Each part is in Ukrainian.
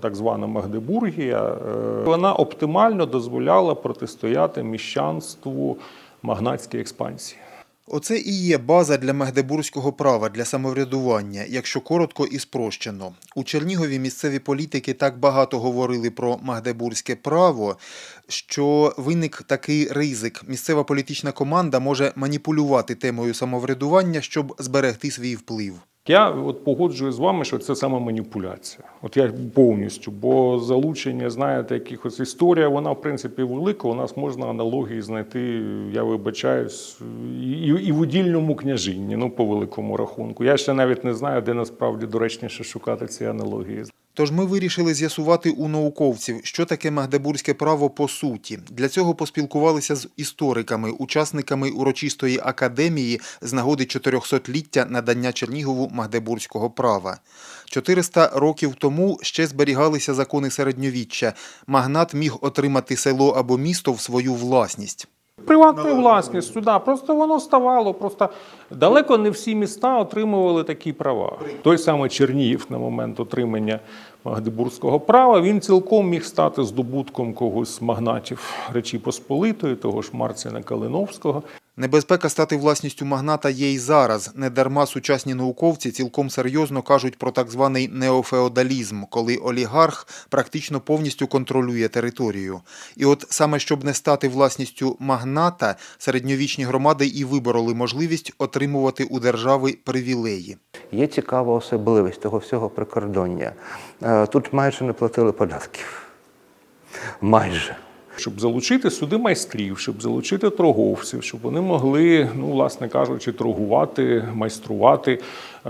Так звана Магдебургія, е, вона оптимально дозволяла протистояти міщанству магнатській експансії. Оце і є база для магдебурзького права для самоврядування, якщо коротко і спрощено. У Чернігові місцеві політики так багато говорили про магдебурзьке право, що виник такий ризик. Місцева політична команда може маніпулювати темою самоврядування, щоб зберегти свій вплив. Я от погоджую з вами, що це саме маніпуляція. От я повністю, бо залучення, знаєте, якихось історія, вона в принципі велика. У нас можна аналогії знайти, я вибачаюсь, і, і в удільному княжинні, ну по великому рахунку. Я ще навіть не знаю, де насправді доречніше шукати ці аналогії. Тож ми вирішили з'ясувати у науковців, що таке магдебурзьке право по суті. Для цього поспілкувалися з істориками, учасниками урочистої академії з нагоди 400-ліття надання Чернігову магдебурзького права. 400 років тому ще зберігалися закони середньовіччя. Магнат міг отримати село або місто в свою власність. Приватною власність сюди. просто воно ставало. Просто далеко не всі міста отримували такі права. Той самий Чернігів на момент отримання Магдебурзького права він цілком міг стати здобутком когось з магнатів Речі Посполитої, того ж Марціна Калиновського. Небезпека стати власністю магната є й зараз. Недарма сучасні науковці цілком серйозно кажуть про так званий неофеодалізм, коли олігарх практично повністю контролює територію. І от саме щоб не стати власністю магната, середньовічні громади і вибороли можливість отримувати у держави привілеї. Є цікава особливість того всього прикордоння. Е, Тут майже не платили податків. Майже. Щоб залучити сюди майстрів, щоб залучити торговців, щоб вони могли, ну, власне кажучи, торгувати, майструвати.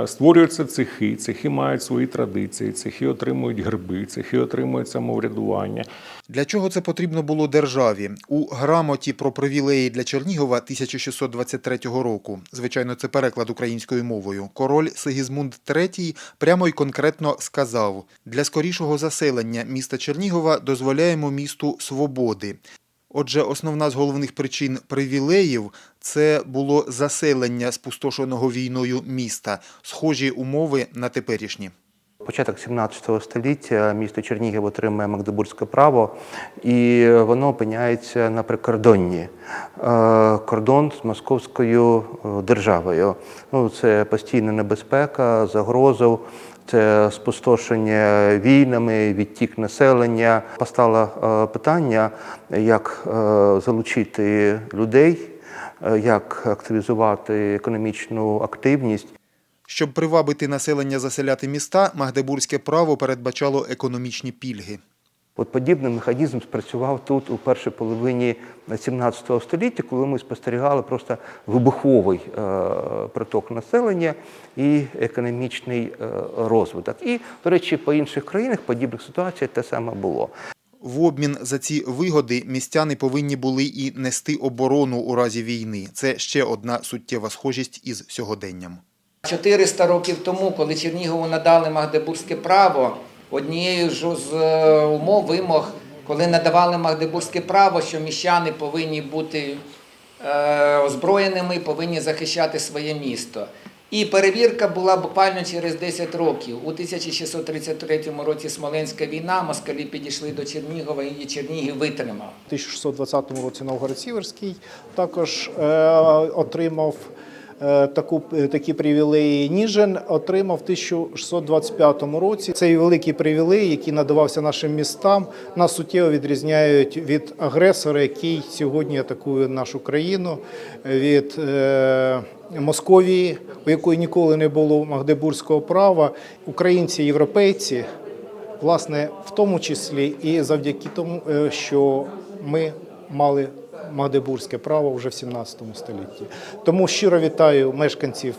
Е, Створюються цехи, цехи мають свої традиції, цехи отримують герби, цехи отримують самоврядування. Для чого це потрібно було державі? У грамоті про привілеї для Чернігова 1623 року, звичайно, це переклад українською мовою, король Сигізмунд III прямо й конкретно сказав: для скорішого заселення міста Чернігова дозволяємо місту свободи. Отже, основна з головних причин привілеїв це було заселення спустошеного війною міста, схожі умови на теперішні. Початок 17 століття місто Чернігів отримує Магдебурзьке право, і воно опиняється на прикордонні. Е, Кордон з Московською е, державою. Ну, це постійна небезпека, загроза, це спустошення війнами, відтік населення. Постало е, питання, як е, залучити людей, е, як активізувати економічну активність. Щоб привабити населення заселяти міста, магдебурзьке право передбачало економічні пільги. От подібний механізм спрацював тут у першій половині 17 століття, коли ми спостерігали просто вибуховий е, приток населення і економічний е, розвиток. І, до речі, по інших країнах подібних ситуацій те саме було. В обмін за ці вигоди містяни повинні були і нести оборону у разі війни. Це ще одна суттєва схожість із сьогоденням. 400 років тому, коли Чернігову надали Магдебурзьке право, однією ж з е, умов вимог, коли надавали Магдебурзьке право, що міщани повинні бути е, озброєними, повинні захищати своє місто. І перевірка була буквально через 10 років. У 1633 році Смоленська війна, москалі підійшли до Чернігова і Чернігів витримав. У 1620 році Новгород Сіверський також е, отримав таку, е, такі привілеї. Ніжин отримав в 1625 році. Цей великий привілей, який надавався нашим містам, нас суттєво відрізняють від агресора, який сьогодні атакує нашу країну, від е, Московії, у якої ніколи не було магдебурзького права. Українці, європейці власне, в тому числі і завдяки тому, е, що ми мали Магдебурзьке право вже в 17 столітті. Тому щиро вітаю мешканців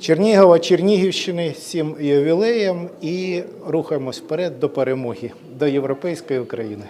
Чернігова, Чернігівщини цим ювілеєм і рухаємось вперед до перемоги, до європейської України.